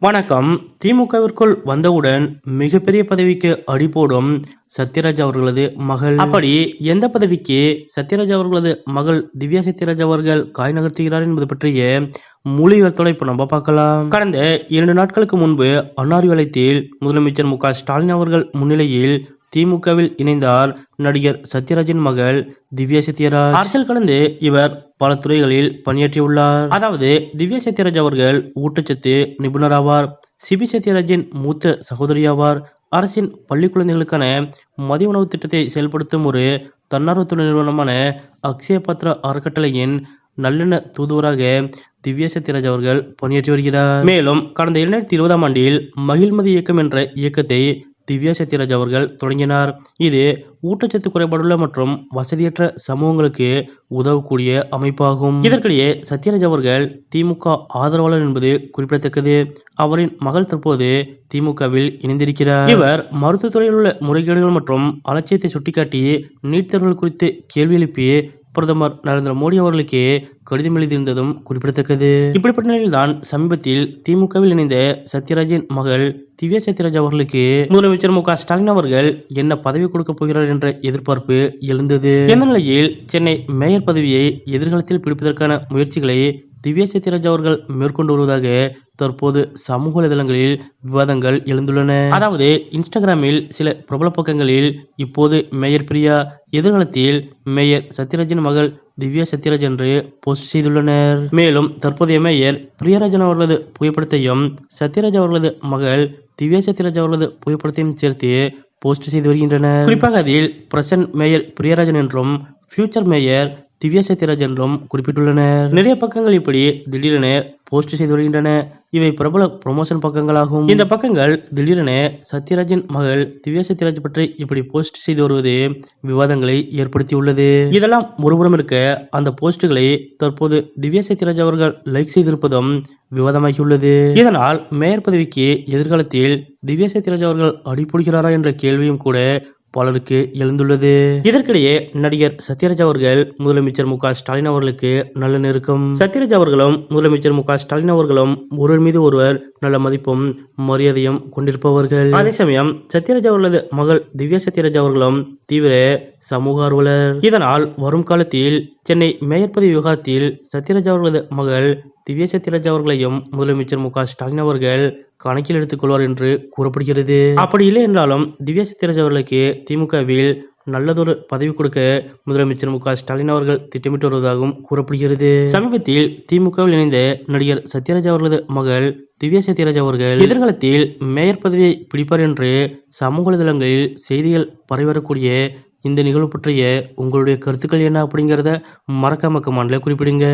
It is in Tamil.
வணக்கம். திமுகவிற்குள் வந்தவுடன் மிகப்பெரிய பதவிக்கு அடிபோடும் சத்யராஜ் அவர்களது மகள். அப்படி எந்த பதவிக்கு சத்யராஜ் அவர்களது மகள் திவ்யா சத்யராஜ் அவர்கள் காய் நகர்த்துகிறார் என்பது பற்றிய முழு இப்போ நம்ம பார்க்கலாம். கடந்த இரண்டு நாட்களுக்கு முன்பு அன்னாரி வளையத்தில் முதலமைச்சர் மு க ஸ்டாலின் அவர்கள் முன்னிலையில் திமுகவில் இணைந்தார் நடிகர் சத்யராஜின் மகள் திவ்யா சத்யராஜ். அரசியல் கடந்து இவர் பல துறைகளில் பணியாற்றியுள்ளார். அதாவது திவ்யா சத்யராஜ் அவர்கள் ஊட்டச்சத்து நிபுணர் ஆவார். சிபி சத்யராஜின் மூத்த சகோதரி ஆவார். அரசின் பள்ளி குழந்தைகளுக்கான மதிய உணவு திட்டத்தை செயல்படுத்தும் ஒரு தன்னார்வ நிறுவனமான அக்ஷய பத்ரா அறக்கட்டளையின் நல்லெண்ண தூதுவராக திவ்யா சத்யராஜ் அவர்கள் பணியாற்றி வருகிறார். மேலும் கடந்த இரண்டாயிரத்தி இருபதாம் ஆண்டில் மகிழ்மதி இயக்கம் என்ற இயக்கத்தை திவ்யா சத்யராஜ் அவர்கள் தொடங்கினார். இது ஊட்டச்சத்து குறைபாடுள்ள மற்றும் வசதியற்ற சமூகங்களுக்கு உதவக்கூடிய அமைப்பாகும். இதற்கிடையே சத்யராஜ் அவர்கள் திமுக ஆதரவாளர் என்பது குறிப்பிடத்தக்கது. அவரின் மகள் தற்போது திமுகவில் இணைந்திருக்கிறார். இவர் மருத்துவத்துறையில் உள்ள முறைகேடுகள் மற்றும் அலட்சியத்தை சுட்டிக்காட்டி நீட் தேர்வுகள் குறித்து கேள்வி எழுப்பி பிரதமர் நரேந்திர மோடி அவர்களுக்கு கடிதம் எழுதியிருந்ததும் குறிப்பிடத்தக்கது. இப்படிப்பட்ட நிலையில்தான் சமீபத்தில் திமுகவில் இணைந்த சத்யராஜின் மகள் திவ்யா சத்யராஜ் அவர்களுக்கு முதலமைச்சர் மு க ஸ்டாலின் அவர்கள் என்ன பதவி கொடுக்க போகிறார் என்ற எதிர்பார்ப்பு எழுந்தது. இந்த நிலையில் சென்னை மேயர் பதவியை எதிர்காலத்தில் பிடிப்பதற்கான முயற்சிகளை திவ்யா சத்யராஜ் அவர்கள் மேற்கொண்டு வருவதாக தற்போது சமூக வலைதளங்களில் விவாதங்கள் எழுந்துள்ளன. அதாவது இன்ஸ்டாகிராமில் சில பிரபல பக்கங்களில் இப்போது மேயர் பிரியா எதிர்காலத்தில் மேயர் சத்யராஜன் மகள் திவ்யா சத்யராஜ் என்று போஸ்ட் செய்துள்ளனர். மேலும் தற்போதைய மேயர் பிரியராஜன் அவர்களது புகைப்படத்தையும் சத்யராஜ் அவர்களது மகள் திவ்யா சத்யராஜ் அவர்களது புகைப்படத்தையும் சேர்த்து போஸ்ட் செய்து வருகின்றனர். குறிப்பாக அதில் பிரசன்ட் மேயர் பிரியராஜன் என்றும் ஃபியூச்சர் மேயர் திவ்யா சத்யராஜ் என்றும் குறிப்பிட்டுள்ளனர். நிறைய பக்கங்கள் இப்படி திடீரென போஸ்ட் செய்து வருகின்றன. இவை பிரபல ப்ரொமோஷன் பக்கங்களாகும். இந்த பக்கங்கள் திடீரென சத்யராஜின் மகள் திவ்யா சத்யராஜ் பற்றி இப்படி போஸ்ட் செய்து வருவது விவாதங்களை ஏற்படுத்தியுள்ளது. இதெல்லாம் ஒருபுறம் இருக்க அந்த போஸ்டுகளை தற்போது திவ்யா சத்யராஜ் அவர்கள் லைக் செய்திருப்பதும் விவாதமாகியுள்ளது. இதனால் மேயர் பதவிக்கு எதிர்காலத்தில் திவ்யா சத்யராஜ் அவர்கள் அடிப்படுகிறாரா என்ற கேள்வியும் கூட பலருக்கு எழுந்துள்ளது. இதற்கிடையே நடிகர் சத்யராஜ் அவர்கள் முதலமைச்சர் மு ஸ்டாலின் அவர்களுக்கு நல்ல நெருக்கம். சத்யராஜ் அவர்களும் முதலமைச்சர் மு ஸ்டாலின் அவர்களும் ஒருவர் மீது ஒருவர் நல்ல மதிப்பும் மரியாதையும் கொண்டிருப்பவர்கள். அதே சமயம் சத்யராஜ் அவர்களது மகள் திவ்யா சத்யராஜ் அவர்களும் தீவிர சமூக ஆர்வலர். இதனால் வரும் காலத்தில் சென்னை மேயர் பதவி விவகாரத்தில் சத்யராஜ் அவர்களது மகள் திவ்ய சத்யராஜ் அவர்களையும் முதலமைச்சர் மு க ஸ்டாலின் அவர்கள் கணக்கில் எடுத்துக் கொள்வார் என்று கூறப்படுகிறது. அப்படி இல்லை என்றாலும் திவ்ய சத்யராஜ் அவர்களுக்கு திமுகவில் நல்லதொரு பதவி கொடுக்க முதலமைச்சர் மு க ஸ்டாலின் அவர்கள் திட்டமிட்டு வருவதாகவும் கூறப்படுகிறது. சமீபத்தில் திமுகவில் இணைந்த நடிகர் சத்யராஜ் அவர்களது மகள் திவ்யா சத்யராஜ் அவர்கள் எதிர்காலத்தில் மேயர் பதவியை பிடிப்பார் என்று சமூக வலைதளங்களில் செய்திகள் பரவிவரக்கூடிய இந்த நிகழ்வு பற்றிய உங்களுடைய கருத்துக்கள் என்ன அப்படிங்கிறத மறக்காம கமாண்டில் குறிப்பிடுங்க.